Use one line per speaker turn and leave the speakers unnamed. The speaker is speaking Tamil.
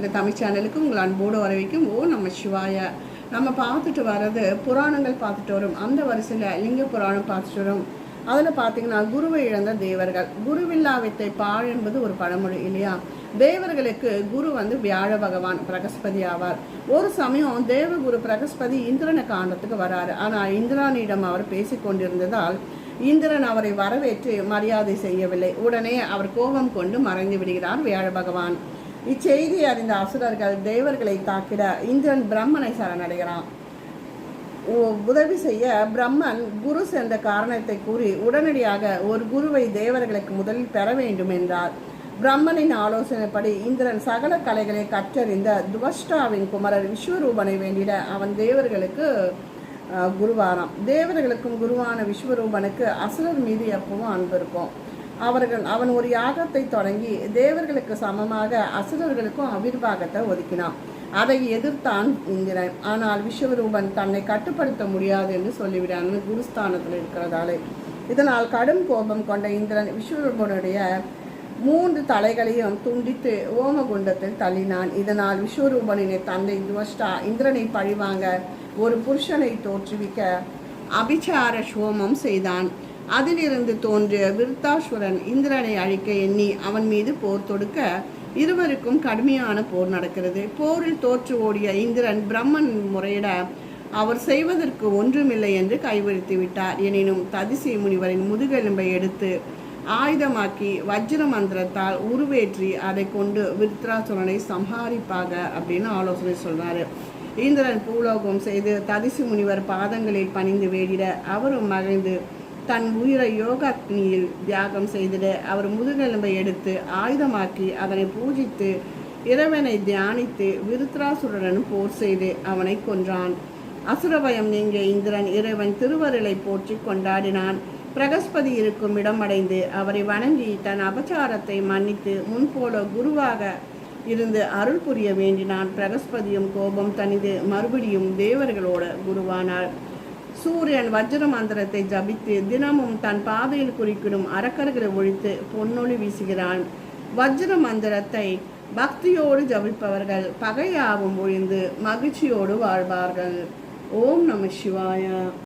இந்த தமிழ் சேனலுக்கு உங்கள் அன்போடு வரவைக்கும் ஓ நம்ம சிவாய. நம்ம பார்த்துட்டு வர்றது புராணங்கள் பார்த்துட்டு வரும். அந்த வரிசையில் லிங்க புராணம் பார்த்துட்டு வரும். அதில் பார்த்தீங்கன்னா குருவை இழந்த தேவர்கள். குருவில்லா வித்தை பாழ் என்பது ஒரு பழமொழி இல்லையா? தேவர்களுக்கு குரு வந்து வியாழ பகவான் பிரகஸ்பதி ஆவார். ஒரு சமயம் தேவகுரு பிரகஸ்பதி இந்திரனை காண்டத்துக்கு வராரு. ஆனால் இந்திரானிடம் அவர் பேசிக்கொண்டிருந்ததால் இந்திரன் அவரை வரவேற்று மரியாதை செய்யவில்லை. உடனே அவர் கோபம் கொண்டு மறைந்து விடுகிறார் வியாழ பகவான். இச்செய்தி அறிந்த அசுரர்கள் தேவர்களை தாக்கிட இந்திரன் பிரம்மனை சரணடைகிறான். உ- உதவி செய்ய பிரம்மன் குரு சென்ற காரணத்தை கூறி உடனடியாக ஒரு குருவை தேவர்களுக்கு முதலில் பெற வேண்டும் என்றார். பிரம்மனின் ஆலோசனைப்படி இந்திரன் சகல கலைகளை கற்றறிந்த துவஷ்டாவின் குமரர் விஸ்வரூபனை வேண்டிட அவன் தேவர்களுக்கு குருவாராம் தேவர்களுக்கும் குருவான விஸ்வரூபனுக்கு அசுரர் மீது எப்பவும் அன்பு இருக்கும். அவர்கள் அவன் ஒரு யாகத்தை தொடங்கி தேவர்களுக்கு சமமாக அசுரர்களுக்கும் அவிர்வாகத்தை ஒதுக்கினான். அதை எதிர்த்தான் இந்திரன். ஆனால் விஸ்வரூபன் தன்னை கட்டுப்படுத்த முடியாது என்று சொல்லிவிடான் குருஸ்தானத்தில் இருக்கிறதாலே. இதனால் கடும் கோபம் கொண்ட இந்திரன் விஸ்வரூபனுடைய மூன்று தலைகளையும் துண்டித்து ஓமகுண்டத்தில் தள்ளினான். இதனால் விஸ்வரூபனினை தந்தை துவஷ்டா இந்திரனை பழிவாங்க ஒரு புருஷனை தோற்றுவிக்க அபிச்சார சோமம் செய்தான். அதிலிருந்து தோன்றிய விருத்தாஸ்வரன் இந்திரனை அழிக்க எண்ணி அவன் மீது போர் தொடுக்க இருவருக்கும் கடுமையான போர் நடக்கிறது. போரில் தோற்று ஓடிய இந்திரன் பிரம்மன் முறையிட அவர் செய்வதற்கு ஒன்றுமில்லை என்று கைவிரித்து விட்டார். எனினும் ததிசி முனிவரின் முதுகெலும்பை எடுத்து ஆயுதமாக்கி வஜ்ர மந்திரத்தால் உருவேற்றி அதை கொண்டு விருத்ராசுரனை சம்ஹாரிப்பாக அப்படின்னு ஆலோசனை சொல்றாரு. இந்திரன் பூலோகம் செய்து ததிசி முனிவர் பாதங்களில் பணிந்து வேடிட அவரும் மகிழ்ந்து தன் உயிரை யோகாக்னியில் தியாகம் செய்திட அவர் முதுகெலும்பை எடுத்து ஆயுதமாக்கி அதனை பூஜித்து இறைவனை தியானித்து விருத்ராசுரனும் போர் செய்து அவனை கொன்றான். அசுரபயம் நீங்க இந்திரன் இறைவன் திருவருளை போற்றி கொண்டாடினான். பிரகஸ்பதி இருக்கும் இடமடைந்து அவரை வணங்கி தன் அபச்சாரத்தை மன்னித்து முன்போல குருவாக இருந்து அருள் புரிய வேண்டினான். பிரகஸ்பதியும் கோபம் தனிது மறுபடியும் தேவர்களோட குருவானார். சூரியன் வஜ்ர மந்திரத்தை ஜபித்து தினமும் தன் பாதையில் குறிக்கிடும் அரக்கர்களை ஒழித்து பொன்னொழி வீசுகிறான். வஜ்ர மந்திரத்தை பக்தியோடு ஜபிப்பவர்கள் பகையாவும் ஒழிந்து மகிழ்ச்சியோடு வாழ்வார்கள். ஓம் நம சிவாய.